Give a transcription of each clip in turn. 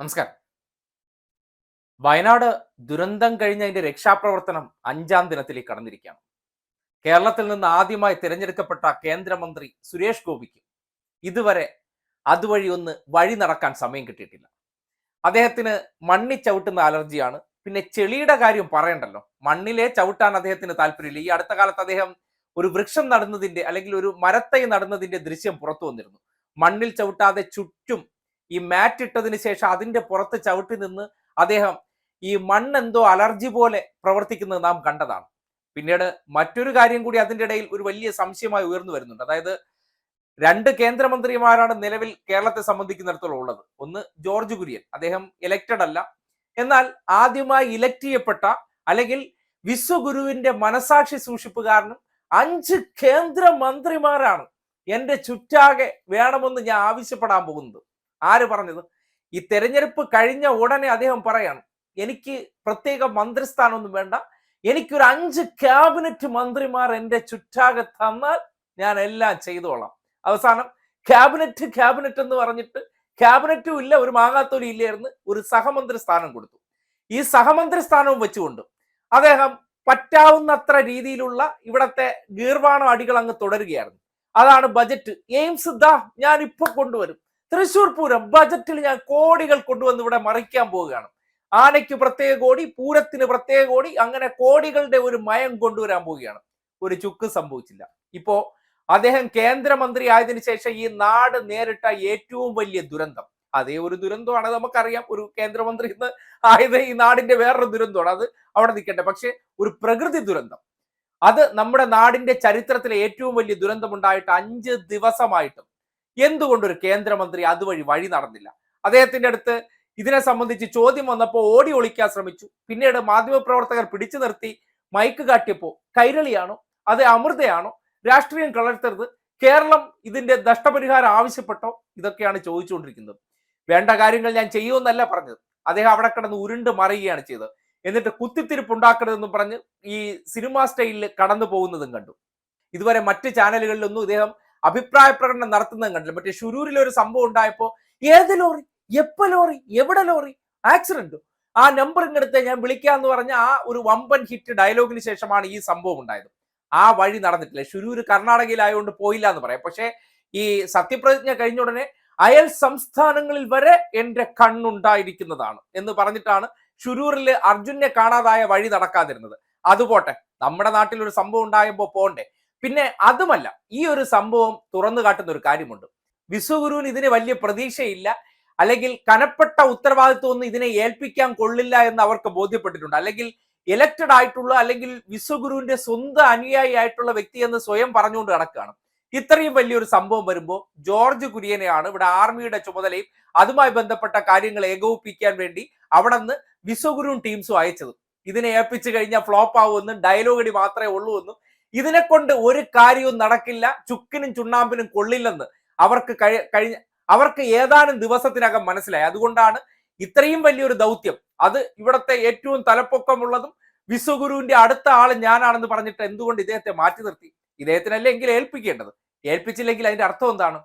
നമസ്കാരം. വയനാട് ദുരന്തം കഴിഞ്ഞ അതിന്റെ രക്ഷാപ്രവർത്തനം അഞ്ചാം ദിനത്തിലേക്ക് കടന്നിരിക്കുകയാണ്. കേരളത്തിൽ നിന്ന് ആദ്യമായി തിരഞ്ഞെടുക്കപ്പെട്ട കേന്ദ്രമന്ത്രി സുരേഷ് ഗോപിക്ക് ഇതുവരെ അതുവഴി ഒന്ന് വഴി നടക്കാൻ സമയം കിട്ടിയിട്ടില്ല. അദ്ദേഹത്തിന് മണ്ണി ചവിട്ടുന്ന അലർജിയാണ്. പിന്നെ ചെളിയുടെ കാര്യം പറയണ്ടല്ലോ. മണ്ണിലെ ചവിട്ടാൻ അദ്ദേഹത്തിന് താല്പര്യമില്ല. ഈ അടുത്ത കാലത്ത് അദ്ദേഹം ഒരു വൃക്ഷം നടുന്നതിന്റെ അല്ലെങ്കിൽ ഒരു മരത്തൈ നടുന്നതിന്റെ ദൃശ്യം പുറത്തു വന്നിരുന്നു. മണ്ണിൽ ചവിട്ടാതെ ചുറ്റും ഈ മാറ്റ് ഇട്ടതിന് ശേഷം അതിന്റെ പുറത്ത് ചവിട്ടി നിന്ന് അദ്ദേഹം ഈ മണ്ണെന്തോ അലർജി പോലെ പ്രവർത്തിക്കുന്നത് നാം കണ്ടതാണ്. പിന്നീട് മറ്റൊരു കാര്യം കൂടി അതിന്റെ ഇടയിൽ ഒരു വലിയ സംശയമായി ഉയർന്നു വരുന്നുണ്ട്. അതായത് രണ്ട് കേന്ദ്രമന്ത്രിമാരാണ് നിലവിൽ കേരളത്തെ സംബന്ധിക്കുന്നിടത്തോളം ഉള്ളത്. ഒന്ന് ജോർജ് കുര്യൻ. അദ്ദേഹം ഇലക്റ്റഡ് അല്ല. എന്നാൽ ആദ്യമായി ഇലക്ട് ചെയ്യപ്പെട്ട അല്ലെങ്കിൽ വിശ്വഗുരുവിന്റെ മനസാക്ഷി സൂക്ഷിപ്പ് കാരണം അഞ്ച് കേന്ദ്രമന്ത്രിമാരാണ് എന്റെ ചുറ്റാകെ വേണമെന്ന് ഞാൻ ആവശ്യപ്പെടാൻ പോകുന്നത്. ആര് പറഞ്ഞത്? ഈ തെരഞ്ഞെടുപ്പ് കഴിഞ്ഞ ഉടനെ അദ്ദേഹം പറയാണ് എനിക്ക് പ്രത്യേക മന്ത്രിസ്ഥാനമൊന്നും വേണ്ട. എനിക്കൊരു അഞ്ച് ക്യാബിനറ്റ് മന്ത്രിമാർ എന്റെ ചുറ്റാകെ തന്നാൽ ഞാൻ എല്ലാം ചെയ്തോളാം. അവസാനം ക്യാബിനറ്റ് ക്യാബിനറ്റ് എന്ന് പറഞ്ഞിട്ട് ക്യാബിനറ്റും ഇല്ല ഒരു മാങ്ങാത്തൊലി ഇല്ലായിരുന്നു ഒരു സഹമന്ത്രി സ്ഥാനം കൊടുത്തു. ഈ സഹമന്ത്രി സ്ഥാനവും വെച്ചുകൊണ്ട് അദ്ദേഹം പറ്റാവുന്നത്ര രീതിയിലുള്ള ഇവിടത്തെ ഗീർവാണ അടികൾ അങ്ങ് തുടരുകയായിരുന്നു. അതാണ് ബജറ്റ്. എയിംസ് ദാ ഞാൻ ഇപ്പൊ കൊണ്ടുവരും. തൃശൂർ പൂരം ബജറ്റിൽ ഞാൻ കോടികൾ കൊണ്ടുവന്ന് ഇവിടെ മറിക്കാൻ പോവുകയാണ്. ആനയ്ക്ക് പ്രത്യേക കോടി പൂരത്തിന് പ്രത്യേക കോടി അങ്ങനെ കോടികളുടെ ഒരു മയം കൊണ്ടുവരാൻ പോവുകയാണ്. ഒരു ചുക്ക് സംഭവിച്ചില്ല. ഇപ്പോ അദ്ദേഹം കേന്ദ്രമന്ത്രി ആയതിനു ശേഷം ഈ നാട് നേരിട്ട ഏറ്റവും വലിയ ദുരന്തം. അതേ ഒരു ദുരന്തമാണ് നമുക്കറിയാം. ഒരു കേന്ദ്രമന്ത്രി ഇന്ന് ആയത് ഈ നാടിന്റെ വേറൊരു ദുരന്തമാണ്. അത് അവിടെ നിൽക്കട്ടെ. പക്ഷെ ഒരു പ്രകൃതി ദുരന്തം. അത് നമ്മുടെ നാടിന്റെ ചരിത്രത്തിലെ ഏറ്റവും വലിയ ദുരന്തം ഉണ്ടായിട്ട് അഞ്ച് ദിവസമായിട്ടും എന്തുകൊണ്ടൊരു കേന്ദ്രമന്ത്രി അതുവഴി വഴി നടന്നില്ല? അദ്ദേഹത്തിന്റെ അടുത്ത് ഇതിനെ സംബന്ധിച്ച് ചോദ്യം വന്നപ്പോൾ ഓടി ഒളിക്കാൻ ശ്രമിച്ചു. പിന്നീട് മാധ്യമപ്രവർത്തകർ പിടിച്ചു നിർത്തി മൈക്ക് കാട്ടിയപ്പോൾ കൈരളിയാണോ? അത് അമൃതയാണോ? രാഷ്ട്രീയം കളർത്തരുത് കേരളം ഇതിന്റെ നഷ്ടപരിഹാരം ആവശ്യപ്പെട്ടോ? ഇതൊക്കെയാണ് ചോദിച്ചുകൊണ്ടിരിക്കുന്നത്. വേണ്ട കാര്യങ്ങൾ ഞാൻ ചെയ്യുമെന്നല്ല പറഞ്ഞത്. അദ്ദേഹം അവിടെ കിടന്ന് ഉരുണ്ട് മറിയുകയാണ് ചെയ്തത്. എന്നിട്ട് കുത്തിത്തിരിപ്പ് ഉണ്ടാക്കരുതെന്ന് പറഞ്ഞ് ഈ സിനിമാ സ്റ്റൈലിൽ കടന്നു പോകുന്നതും കണ്ടു. ഇതുവരെ മറ്റ് ചാനലുകളിലൊന്നും ഇദ്ദേഹം അഭിപ്രായ പ്രകടനം നടത്തുന്നതും കണ്ടില്ല. മറ്റേ ഷുരൂരിൽ ഒരു സംഭവം ഉണ്ടായപ്പോ ഏത് ലോറി? എപ്പ ലോറി? എവിടെ ലോറി? ആക്സിഡന്റ്. ആ നമ്പർ ഇങ്ങെടുത്ത് ഞാൻ വിളിക്കാന്ന് പറഞ്ഞ ആ ഒരു വമ്പൻ ഹിറ്റ് ഡയലോഗിന് ശേഷമാണ് ഈ സംഭവം ഉണ്ടായത്. ആ വഴി നടന്നിട്ടില്ല. ഷുരൂര് കർണാടകയിലായതുകൊണ്ട് പോയില്ല എന്ന് പറയാം. പക്ഷേ ഈ സത്യപ്രതിജ്ഞ കഴിഞ്ഞ ഉടനെ അയൽ സംസ്ഥാനങ്ങളിൽ വരെ എന്റെ കണ്ണുണ്ടായിരിക്കുന്നതാണ് എന്ന് പറഞ്ഞിട്ടാണ് ഷുരൂറിൽ അർജുനെ കാണാതായ വഴി നടക്കാതിരുന്നത്. അതുപോട്ടെ നമ്മുടെ നാട്ടിൽ ഒരു സംഭവം ഉണ്ടായപ്പോൾ പോണ്ടേ. പിന്നെ അതുമല്ല ഈ ഒരു സംഭവം തുറന്നു കാട്ടുന്ന ഒരു കാര്യമുണ്ട്. വിശ്വഗുരുവിന് ഇതിന് വലിയ പ്രതീക്ഷയില്ല. അല്ലെങ്കിൽ കനപ്പെട്ട ഉത്തരവാദിത്വം ഒന്നും ഇതിനെ ഏൽപ്പിക്കാൻ കൊള്ളില്ല എന്ന് അവർക്ക് ബോധ്യപ്പെട്ടിട്ടുണ്ട്. അല്ലെങ്കിൽ ഇലക്റ്റഡ് ആയിട്ടുള്ള അല്ലെങ്കിൽ വിശ്വഗുരുവിന്റെ സ്വന്തം അനുയായി ആയിട്ടുള്ള വ്യക്തി എന്ന് സ്വയം പറഞ്ഞുകൊണ്ട് നടക്കുകയാണ്. ഇത്രയും വലിയൊരു സംഭവം വരുമ്പോൾ ജോർജ് കുര്യനെയാണ് ഇവിടെ ആർമിയുടെ ചുമതലയും അതുമായി ബന്ധപ്പെട്ട കാര്യങ്ങൾ ഏകോപിപ്പിക്കാൻ വേണ്ടി അവിടെ നിന്ന് വിശ്വഗുരുവും ടീംസും അയച്ചത്. ഇതിനെ ഏൽപ്പിച്ചു കഴിഞ്ഞാൽ ഫ്ലോപ്പ് ആവുമെന്നും ഡയലോഗടി മാത്രമേ ഉള്ളൂ എന്നും ഇതിനെ കൊണ്ട് ഒരു കാര്യവും നടക്കില്ല. ചുക്കിനും ചുണ്ണാമ്പിനും കൊള്ളില്ലെന്ന് അവർക്ക് കഴിഞ്ഞ അവർക്ക് ഏതാനും ദിവസത്തിനകം മനസ്സിലായി. അതുകൊണ്ടാണ് ഇത്രയും വലിയൊരു ദൗത്യം. അത് ഇവിടുത്തെ ഏറ്റവും തലപ്പൊക്കമുള്ളതും വിശ്വഗുരുവിന്റെ അടുത്ത ആൾ ഞാനാണെന്ന് പറഞ്ഞിട്ട് എന്തുകൊണ്ട് ഇദ്ദേഹത്തെ മാറ്റി നിർത്തി? ഇദ്ദേഹത്തിനല്ലേ എങ്കിൽ ഏൽപ്പിക്കേണ്ടത്? ഏൽപ്പിച്ചില്ലെങ്കിൽ അതിന്റെ അർത്ഥം എന്താണ്?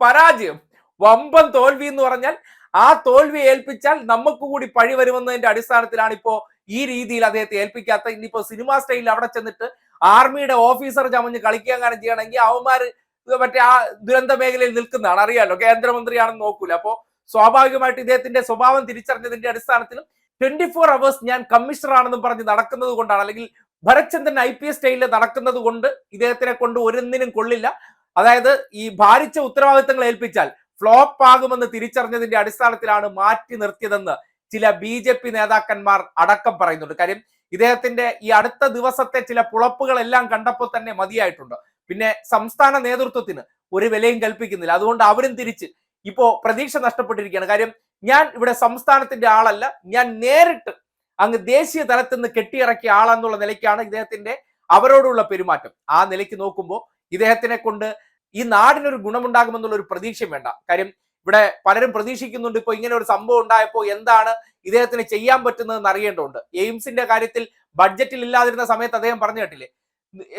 പരാജയം. വമ്പൻ തോൽവി എന്ന് പറഞ്ഞാൽ ആ തോൽവി ഏൽപ്പിച്ചാൽ നമുക്ക് കൂടി പഴി വരുമെന്നതിന്റെ അടിസ്ഥാനത്തിലാണ് ഇപ്പോ ഈ രീതിയിൽ അദ്ദേഹത്തെ ഏൽപ്പിക്കാത്ത ഇനിയിപ്പോ സിനിമാ സ്റ്റൈലിൽ അവിടെ ചെന്നിട്ട് ആർമിയുടെ ഓഫീസർ ചമഞ്ഞ് കളിക്കാൻ കാരണം ചെയ്യണമെങ്കിൽ അവന്മാര് മറ്റേ ആ ദുരന്ത മേഖലയിൽ നിൽക്കുന്നതാണ്. അറിയാലോ കേന്ദ്രമന്ത്രിയാണെന്ന് നോക്കൂല. അപ്പോ സ്വാഭാവികമായിട്ട് ഇദ്ദേഹത്തിന്റെ സ്വഭാവം തിരിച്ചറിഞ്ഞതിന്റെ അടിസ്ഥാനത്തിലും ട്വന്റി ഫോർ അവേഴ്സ് ഞാൻ കമ്മീഷണർ ആണെന്നും പറഞ്ഞ് നടക്കുന്നത് കൊണ്ടാണ് അല്ലെങ്കിൽ ഭരത്ചന്ദ്രൻ ഐ പി എസ് സ്റ്റൈലിൽ നടക്കുന്നത് കൊണ്ട് ഇദ്ദേഹത്തിനെ കൊണ്ട് ഒരെന്നിനും കൊള്ളില്ല. അതായത് ഈ ഭാരിച്ച ഉത്തരവാദിത്തങ്ങൾ ഏൽപ്പിച്ചാൽ ഫ്ലോപ്പ് ആകുമെന്ന് തിരിച്ചറിഞ്ഞതിന്റെ അടിസ്ഥാനത്തിലാണ് മാറ്റി നിർത്തിയതെന്ന് ചില ബി ജെ പി നേതാക്കന്മാർ അടക്കം പറയുന്നുണ്ട്. കാര്യം ഇദ്ദേഹത്തിന്റെ ഈ അടുത്ത ദിവസത്തെ ചില പുളപ്പുകളെല്ലാം കണ്ടപ്പോൾ തന്നെ മതിയായിട്ടുണ്ട്. പിന്നെ സംസ്ഥാന നേതൃത്വത്തിന് ഒരു വിലയും കൽപ്പിക്കുന്നില്ല. അതുകൊണ്ട് അവരും തിരിച്ച് ഇപ്പോ പ്രതീക്ഷ നഷ്ടപ്പെട്ടിരിക്കുകയാണ്. കാര്യം ഞാൻ ഇവിടെ സംസ്ഥാനത്തിന്റെ ആളല്ല. ഞാൻ നേരിട്ട് അങ്ങ് ദേശീയ തലത്തിൽ നിന്ന് കെട്ടിയിറക്കിയ ആളെന്നുള്ള നിലയ്ക്കാണ് ഇദ്ദേഹത്തിന്റെ അവരോടുള്ള പെരുമാറ്റം. ആ നിലയ്ക്ക് നോക്കുമ്പോൾ ഇദ്ദേഹത്തിനെ കൊണ്ട് ഈ നാടിനൊരു ഗുണമുണ്ടാകുമെന്നുള്ള ഒരു പ്രതീക്ഷയും വേണ്ട. കാര്യം ഇവിടെ പലരും പ്രതീക്ഷിക്കുന്നുണ്ട് ഇപ്പൊ ഇങ്ങനെ ഒരു സംഭവം ഉണ്ടായപ്പോൾ എന്താണ് ഇദ്ദേഹത്തിന് ചെയ്യാൻ പറ്റുന്നതെന്ന് അറിയേണ്ടതുണ്ട്. എയിംസിന്റെ കാര്യത്തിൽ ബഡ്ജറ്റിൽ ഇല്ലാതിരുന്ന സമയത്ത് അദ്ദേഹം പറഞ്ഞു കേട്ടില്ലേ?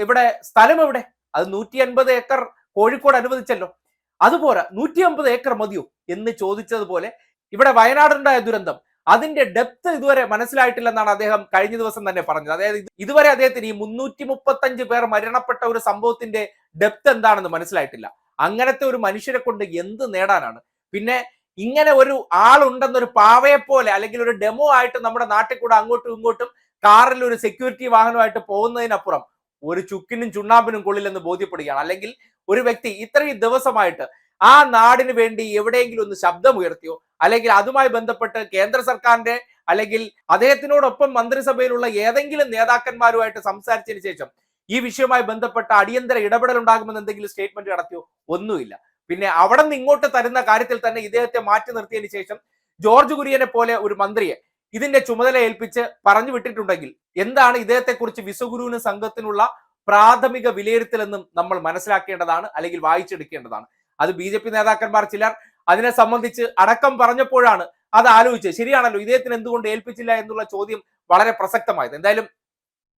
ഇവിടെ സ്ഥലം എവിടെ? അത് നൂറ്റി അൻപത് ഏക്കർ കോഴിക്കോട് അനുവദിച്ചല്ലോ. അതുപോലെ നൂറ്റി അമ്പത് ഏക്കർ മതിയോ എന്ന് ചോദിച്ചതുപോലെ ഇവിടെ വയനാടുണ്ടായ ദുരന്തം. അതിന്റെ ഡെപ്ത് ഇതുവരെ മനസ്സിലായിട്ടില്ലെന്നാണ് അദ്ദേഹം കഴിഞ്ഞ ദിവസം തന്നെ പറഞ്ഞത്. അതായത് ഇതുവരെ അദ്ദേഹത്തിന് ഈ മുന്നൂറ്റി മുപ്പത്തഞ്ച് പേർ മരണപ്പെട്ട ഒരു സംഭവത്തിന്റെ ഡെപ്ത് എന്താണെന്ന് മനസ്സിലായിട്ടില്ല. അങ്ങനത്തെ ഒരു മനുഷ്യരെ കൊണ്ട് എന്ത് നേടാനാണ്? പിന്നെ ഇങ്ങനെ ഒരു ആളുണ്ടെന്നൊരു പാവയെ പോലെ അല്ലെങ്കിൽ ഒരു ഡെമോ ആയിട്ട് നമ്മുടെ നാട്ടിൽ കൂടെ അങ്ങോട്ടും ഇങ്ങോട്ടും കാറിൽ ഒരു സെക്യൂരിറ്റി വാഹനമായിട്ട് പോകുന്നതിനപ്പുറം ഒരു ചുക്കിനും ചുണ്ണാമ്പിനും കൊള്ളില്ലെന്ന് ബോധ്യപ്പെടുകയാണ്. അല്ലെങ്കിൽ ഒരു വ്യക്തി ഇത്രയും ദിവസമായിട്ട് ആ നാടിന് വേണ്ടി എവിടെയെങ്കിലും ഒന്ന് ശബ്ദമുയർത്തിയോ അല്ലെങ്കിൽ അതുമായി ബന്ധപ്പെട്ട് കേന്ദ്ര സർക്കാരിന്റെ അല്ലെങ്കിൽ അദ്ദേഹത്തിനോടൊപ്പം മന്ത്രിസഭയിലുള്ള ഏതെങ്കിലും നേതാക്കന്മാരുമായിട്ട് സംസാരിച്ചതിന് ശേഷം ഈ വിഷയവുമായി ബന്ധപ്പെട്ട അടിയന്തര ഇടപെടൽ ഉണ്ടാകുമെന്ന് എന്തെങ്കിലും സ്റ്റേറ്റ്മെന്റ് നടത്തിയോ? ഒന്നുമില്ല. പിന്നെ അവിടെ നിന്ന് ഇങ്ങോട്ട് തരുന്ന കാര്യത്തിൽ തന്നെ ഇദ്ദേഹത്തെ മാറ്റി നിർത്തിയതിന് ശേഷം ജോർജ് കുര്യനെ പോലെ ഒരു മന്ത്രിയെ ഇതിന്റെ ചുമതല ഏൽപ്പിച്ച് പറഞ്ഞു വിട്ടിട്ടുണ്ടെങ്കിൽ എന്താണ് ഇദ്ദേഹത്തെക്കുറിച്ച് വിശ്വഗുരുവിന് സംഘത്തിനുള്ള പ്രാഥമിക വിലയിരുത്തലെന്നും നമ്മൾ മനസ്സിലാക്കേണ്ടതാണ് അല്ലെങ്കിൽ വായിച്ചെടുക്കേണ്ടതാണ്. അത് ബി ജെ പി നേതാക്കന്മാർ ചിലർ അതിനെ സംബന്ധിച്ച് അടക്കം പറഞ്ഞപ്പോഴാണ് അത് ആലോചിച്ചത്. ശരിയാണല്ലോ ഇദ്ദേഹത്തിന് എന്തുകൊണ്ട് ഏൽപ്പിച്ചില്ല എന്നുള്ള ചോദ്യം വളരെ പ്രസക്തമായത്. എന്തായാലും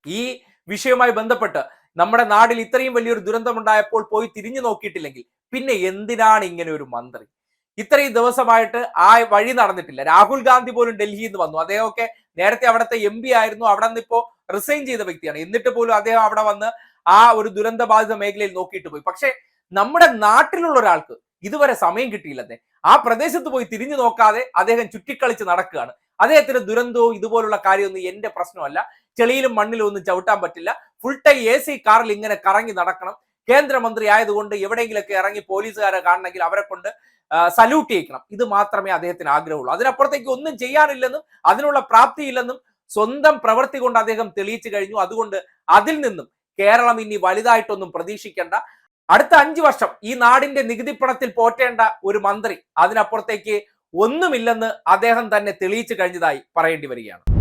ഈ വിഷയവുമായി ബന്ധപ്പെട്ട് നമ്മുടെ നാടിൽ ഇത്രയും വലിയൊരു ദുരന്തമുണ്ടായപ്പോൾ പോയി തിരിഞ്ഞു നോക്കിയിട്ടില്ലെങ്കിൽ പിന്നെ എന്തിനാണ് ഇങ്ങനെ ഒരു മന്ത്രി? ഇത്രയും ദിവസമായിട്ട് ആ വഴി നടന്നിട്ടില്ല. രാഹുൽ ഗാന്ധി പോലും ഡൽഹിയിൽ നിന്ന് വന്നു. അദ്ദേഹമൊക്കെ നേരത്തെ അവിടുത്തെ എം പി ആയിരുന്നു. അവിടെ നിന്ന് ഇപ്പോ റിസൈൻ ചെയ്ത വ്യക്തിയാണ്. എന്നിട്ട് പോലും അദ്ദേഹം അവിടെ വന്ന് ആ ഒരു ദുരന്ത ബാധിത മേഖലയിൽ നോക്കിയിട്ട് പോയി. പക്ഷേ നമ്മുടെ നാട്ടിലുള്ള ഒരാൾക്ക് ഇതുവരെ സമയം കിട്ടിയില്ലെന്നേ. ആ പ്രദേശത്ത് പോയി തിരിഞ്ഞു നോക്കാതെ അദ്ദേഹം ചുറ്റിക്കളിച്ച് നടക്കുകയാണ്. അദ്ദേഹത്തിന് ദുരന്തവും ഇതുപോലുള്ള കാര്യമൊന്നും എന്റെ പ്രശ്നമല്ല. ചെളിയിലും മണ്ണിലും ഒന്നും ചവിട്ടാൻ പറ്റില്ല. ഫുൾ ടൈം എ സി കാറിൽ ഇങ്ങനെ കറങ്ങി നടക്കണം. കേന്ദ്രമന്ത്രി ആയതുകൊണ്ട് എവിടെയെങ്കിലൊക്കെ ഇറങ്ങി പോലീസുകാരെ കാണണമെങ്കിൽ അവരെ കൊണ്ട് സല്യൂട്ട് ചെയ്യിക്കണം. ഇത് മാത്രമേ അദ്ദേഹത്തിന് ആഗ്രഹമുള്ളൂ. അതിനപ്പുറത്തേക്ക് ഒന്നും ചെയ്യാനില്ലെന്നും അതിനുള്ള പ്രാപ്തിയില്ലെന്നും സ്വന്തം പ്രവൃത്തി കൊണ്ട് അദ്ദേഹം തെളിയിച്ചു കഴിഞ്ഞു. അതുകൊണ്ട് അതിൽ നിന്നും കേരളം ഇനി വലുതായിട്ടൊന്നും പ്രതീക്ഷിക്കേണ്ട. അടുത്ത അഞ്ചു വർഷം ഈ നാടിന്റെ നികുതി പണത്തിൽ പോറ്റേണ്ട ഒരു മന്ത്രി അതിനപ്പുറത്തേക്ക് ഒന്നുമില്ലെന്ന് അദ്ദേഹം തന്നെ തെളിയിച്ചു കഴിഞ്ഞതായി പറയേണ്ടി വരികയാണ്.